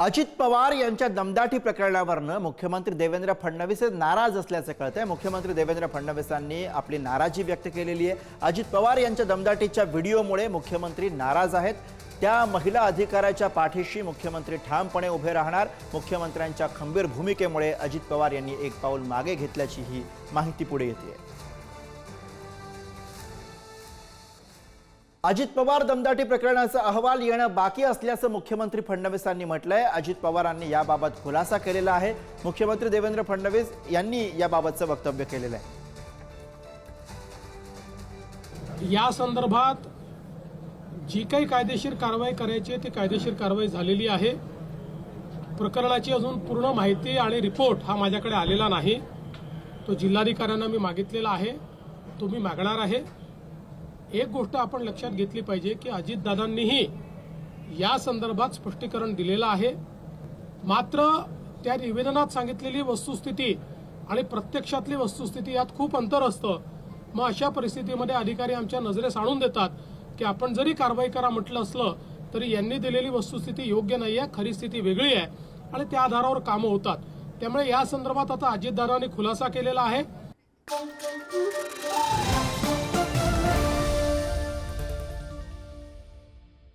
अजित पवार यांच्या दमदाटी प्रकरणावरनं मुख्यमंत्री देवेंद्र फडणवीस हे नाराज असल्याचं कळतंय. मुख्यमंत्री देवेंद्र फडणवीसांनी आपली नाराजी व्यक्त केलेली आहे. अजित पवार यांच्या दमदाटीच्या व्हिडिओमुळे मुख्यमंत्री नाराज आहेत. त्या महिला अधिकाऱ्याच्या पाठीशी मुख्यमंत्री ठामपणे उभे राहणार. मुख्यमंत्र्यांच्या खंबीर भूमिकेमुळे अजित पवार यांनी एक पाऊल मागे घेतल्याची ही माहिती पुढे येते अजित पवार दमदाटी प्रकरणाचा अहवाल येणं बाकी असल्याचं मुख्यमंत्री फडणवीसांनी म्हटलंय. अजित पवारांनी याबाबत खुलासा केलेला आहे. मुख्यमंत्री देवेंद्र फडणवीस यांनी याबाबतचं वक्तव्य केलेलं आहे. या संदर्भात जी काही कायदेशीर कारवाई करायची आहे ती कायदेशीर कारवाई झालेली आहे. प्रकरणाची अजून पूर्ण माहिती आणि रिपोर्ट हा माझ्याकडे आलेला नाही. तो जिल्हाधिकाऱ्यांना मी मागितलेला आहे. तो मी मागणार आहे. एक गोष्ट आपण लक्षात घेतली पाहिजे की अजितदादांनीही या संदर्भात स्पष्टीकरण दिलेलं आहे. मात्र त्या निवेदनात सांगितलेली वस्तुस्थिती आणि प्रत्यक्षातली वस्तुस्थिती यात खूप अंतर असतं. मग अशा परिस्थितीमध्ये अधिकारी आमच्या नजरेस आणून देतात की आपण जरी कारवाई करा म्हटलं असलं तरी यांनी दिलेली वस्तुस्थिती योग्य नाही आहे खरी स्थिती वेगळी आहे आणि त्या आधारावर कामं होतात. त्यामुळे या संदर्भात आता अजितदादांनी खुलासा केलेला आहे.